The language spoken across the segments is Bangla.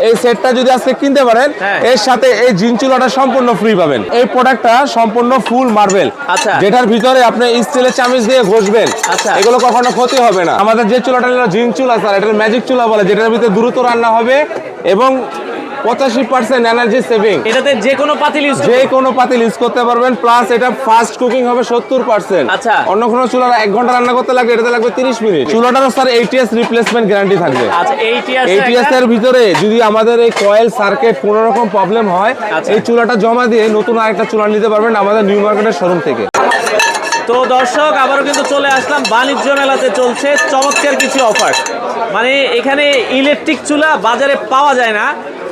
এই সেটটা যদি আজকে কিনতে পারেন হ্যাঁ। এর সাথে এই জিন চুলাটা সম্পূর্ণ ফ্রি পাবেন এই প্রোডাক্টটা সম্পূর্ণ ফুল মার্বেল আচ্ছা। যেটার ভিতরে আপনি স্টিলের চামিচ দিয়ে ঘষবেন আচ্ছা। এগুলো কখনো ক্ষতি হবে না আমাদের যে চুলাটা জিন চুলা স্যার এটা ম্যাজিক চুলা বলে যেটার ভিতরে দ্রুত রান্না হবে এবং পঁচাশি পার্সেন্ট এনার্জি সেভিং এটাতে যে কোনো পাতিল ইউজ যে কোনো পাতিল ইউজ করতে পারবেন প্লাস এটা ফাস্ট কুকিং হবে সত্তর পার্সেন্ট আচ্ছা। অন্য কোনো চুলার এক ঘণ্টা রান্না করতে লাগবে এটাতে লাগবে তিরিশ মিনিট। চুলাটারও স্যার এইটিএস রিপ্লেসমেন্ট গ্যারান্টি থাকবে। আচ্ছা এইটিএস এর ভিতরে যদি আমাদের এই কয়েল সার্কিট কোনো রকম প্রবলেম হয় আচ্ছা। এই চুলাটা জমা দিয়ে নতুন আরেকটা চুলা নিতে পারবেন আমাদের নিউ মার্কেটের শোরুম থেকে। তো দর্শক আবারও কিন্তু চলে আসলাম। বাণিজ্য মেলাতে চলছে। চমৎকার কিছু অফার মানে এখানে ইলেকট্রিক চুলা বাজারে পাওয়া যায় না।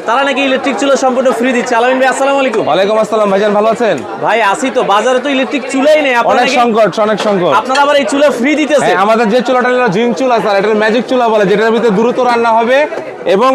তারা নাকি ইলেকট্রিক চুলা সম্পূর্ণ ফ্রি দিচ্ছে। আলামিন ভাই আসসালামু আলাইকুম। ওয়ালাইকুম আসসালাম ভাইজান ভালো আছেন? ভাই আসি তো। বাজারে তো ইলেকট্রিক চুলাই নেই। আপনারা অনেক সংকট অনেক সংকট। আপনারা আবার এই চুলা ফ্রি দিতেছে হ্যাঁ, আমাদের যে চুলাটা জিন চুলা স্যার এটা ম্যাজিক চুলা বলে যেটার ভিতরে দ্রুত রান্না হবে এবং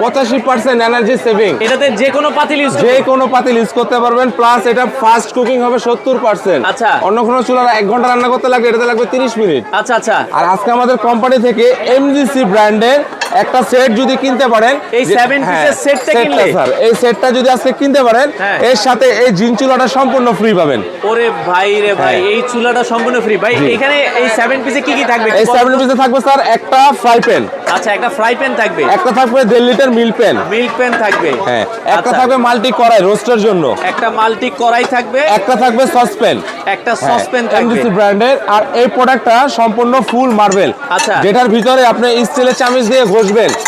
পঁচাশি পার্সেন্ট এনার্জি সেভিং এটাতে যে কোনো পাতিল ইউজ যে কোনো পাতিল ইউজ করতে পারবেন প্লাস এটা ফাস্ট কুকিং হবে সত্তর পার্সেন্ট আচ্ছা। অন্য কোনো চুলার এক ঘণ্টা রান্না করতে লাগবে এটাতে লাগবে তিরিশ মিনিট। আচ্ছা আচ্ছা। আর আজকে আমাদের কোম্পানি থেকে এমজিসি ব্র্যান্ডের একটা সেট যদি কিনতে পারেন এই যে- 7 হ্যাঁ, piece-এর সেটটা কিনলে? স্যার এই সেটটা যদি আজকে কিনতে পারেন হ্যাঁ। এর সাথে এই জিন চুলাটা সম্পূর্ণ ফ্রি পাবেন। ওরে ভাই রে ভাই হ্যাঁ। এই চুলাটা সম্পূর্ণ ফ্রি ভাই এখানে এই সেভেন পিসে কি কি থাকবে? এই সেভেন পিসে থাকবে স্যার একটা ফ্রাই প্যান আচ্ছা একটা ফ্রাই প্যান থাকবে। একটা থাকবে দেড় লিটার মিল প্যান মিল্ক প্যান থাকবে। হ্যাঁ একটা আচ্ছা, থাকবে মাল্টি কড়াই রোস্টের জন্য। একটা মাল্টি কড়াই থাকবে। একটা থাকবে সসপ্যান একটা সসপ্যান থাকবে। এমডিসি ব্র্যান্ডের আর এই প্রোডাক্টটা সম্পূর্ণ ফুল মার্বেল আচ্ছা। যেটার ভিতরে আপনি স্টিলের চামিচ দিয়ে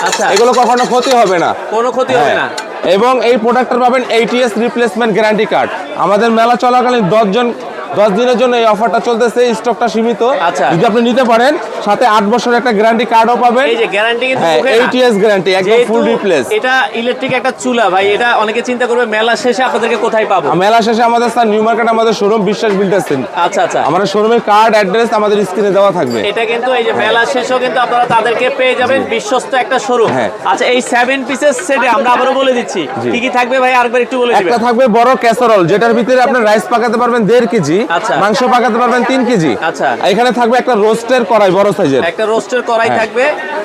আচ্ছা। এগুলো কখনো ক্ষতি হবে না কোনো ক্ষতি হবে না হ্যাঁ। এবং এই প্রোডাক্টটা পাবেন এইটিএস রিপ্লেসমেন্ট গ্যারান্টি কার্ড আমাদের মেলা চলাকালীন দশজন দশ দিনের জন্য এই অফারটা চলতেছে স্টকটা সীমিত আচ্ছা। যদি আপনি নিতে পারেন সাথে আট বছরের একটা গ্যারান্টি কার্ডও পাবেন। এই যে গ্যারান্টি কিন্তু। এইটিএস গ্যারান্টি একদম ফুল রিপ্লেস এটা ইলেকট্রিক একটা চুলা ভাই এটা অনেকে চিন্তা করবে মেলা শেষে আপনাদেরকে কোথায় পাবো? মেলা শেষে আমাদের স্যার নিউ মার্কেট আমাদের শোরুম বিশ্বাস বিল্ডার্স আচ্ছা আচ্ছা। আমাদের শোরুমের কার্ড অ্যাড্রেস আমাদের স্ক্রিনে দেওয়া থাকবে। এটা কিন্তু এই যে মেলা শেষেও কিন্তু আপনারা তাদেরকে পেয়ে যাবেন বিশ্বস্ত একটা শোরুম হ্যাঁ। আচ্ছা এই সেভেন পিসেস সেটে আমরা আবারও বলে দিচ্ছি। কি কি থাকবে ভাই? আরেকবার একটু বলে একটা থাকবে বড় ক্যাসারোল যেটার ভিতরে আপনি রাইস পাকাতে পারবেন দেড় কেজি আচ্ছা। মাংস পাকাতে পারবেন তিন কেজি। আচ্ছা। এখানে থাকবে একটা রোস্টের কড়াই বড় সাইজের। একটা রোস্টের কড়াই হ্যাঁ। থাকবে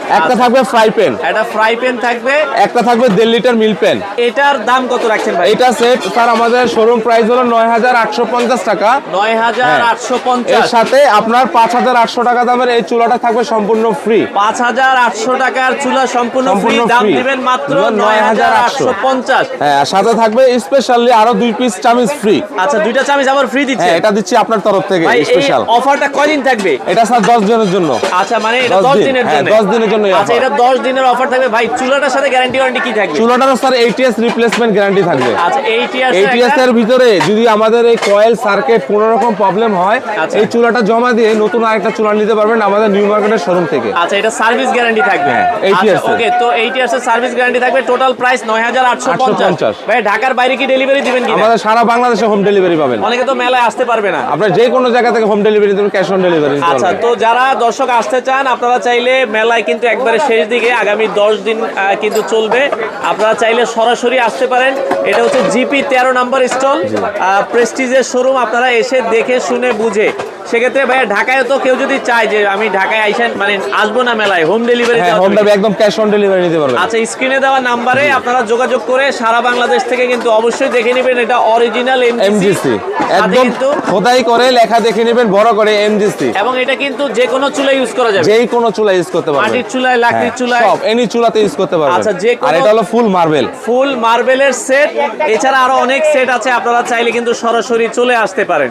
একটা আচ্ছা, থাকবে ফ্রাই প্যান একটা ফ্রাই প্যান থাকবে। একটা থাকবে দেড় লিটার মিল প্যান এটার দাম কত রাখছেন ভাই? এটা সেট স্যার আমাদের শোরুম প্রাইস হলো নয় হাজার আটশো পঞ্চাশ টাকা। নয় হাজার হ্যাঁ। আটশো এর পঞ্চাশ সাথে আপনার পাঁচ হাজার আটশো টাকা দামের এই চুলাটা থাকবে সম্পূর্ণ ফ্রি পাঁচ হাজার আটশো টাকার চুলা সম্পূর্ণ ফ্রি দাম। দিবেন মাত্র নয় হাজার আটশো। পঞ্চাশ। হ্যাঁ সাথে থাকবে স্পেশালি আরও দুই পিস চামিচ ফ্রি আচ্ছা দুইটা চামিচ আবার ফ্রি দিচ্ছে হ্যাঁ এটা দিচ্ছি আপনার তরফ থেকে স্পেশাল অফারটা কয়দিন থাকবে? এটা স্যার দশ জনের জন্য। আচ্ছা মানে এটা দশ দশ দিন, দিনের হ্যাঁ, জন্য। দশ দিনের জন্য আচ্ছা এটা দশ দিনের অফার থাকবে। ভাই চুলাটার সাথে গ্যারান্টি ওয়ারেন্টি কি থাকবে? চুলাটারও স্যার এইটিএস রিপ্লেসমেন্ট গ্যারান্টি থাকবে। আচ্ছা এইটিএস এর ভিতরে যদি আমাদের এই কয়েল সার্কিট কোনো রকম প্রবলেম হয় আচ্ছা। এই চুলাটা জমা দিয়ে নতুন আরেকটা চুলা নিতে পারবেন আমাদের নিউ মার্কেটের শোরুম থেকে। আচ্ছা এটা সার্ভিস গ্যারান্টি থাকবে। হ্যাঁ, 80 আচ্ছা ওকে তো এইটি এর সার্ভিস গ্যারান্টি থাকবে। টোটাল প্রাইস নয় হাজার আটশো পঞ্চাশ। 850 ভাই ঢাকার বাইরে কি ডেলিভারি দিবেন কি আমাদের সারা বাংলাদেশে হোম ডেলিভারি পাবেন। অনেকে তো মেলায় আসতে পারবে না। আপনার যে কোনো জায়গা থেকে হোম ডেলিভারি দেবেন ক্যাশ অন ডেলিভারি আচ্ছা তো যারা দর্শক আসতে চান, আপনারা চাইলে মেলায় কিন্তু একবারে শেষ দিকে আগামী দশ দিন কিন্তু চলবে। আপনারা চাইলে সরাসরি আসতে পারেন। এটা হচ্ছে জিপি তেরো নাম্বার স্টল। প্রেস্টিজের শোরুম আপনারা এসে দেখে, শুনে, বুঝে। সেক্ষেত্রে ভাইয়া ঢাকায় তো কেউ যদি চায় যে আমি ঢাকায় আইসেন মানে আসব না মেলায় হোম ডেলিভারি হোম ডেলিভারি একদম ক্যাশ অন ডেলিভারি নিতে পারবেন। আচ্ছা স্ক্রিনে দেওয়া নাম্বারে আপনারা যোগাযোগ করে সারা বাংলাদেশ থেকে কিন্তু অবশ্যই দেখে নেবেন এটা অরিজিনাল এমজিসি একদম খোদাই করে লেখা দেখে নেবেন বড় করে এমজিসি এবং এটা কিন্তু যে কোনো চুলা ইউজ করা যাবে। যেই কোনো চুলা ইউজ করতে পারবেন। মাটির চুলায় লাকড়ির হ্যাঁ, চুলায়। সব এনি চুলাতে ইউজ করতে পারবেন। আচ্ছা, যে আর এটা হলো ফুল মার্বেল ফুল মার্বেলের সেট এছাড়া আরও অনেক সেট আছে আপনারা চাইলে কিন্তু সরাসরি চলে আসতে পারেন।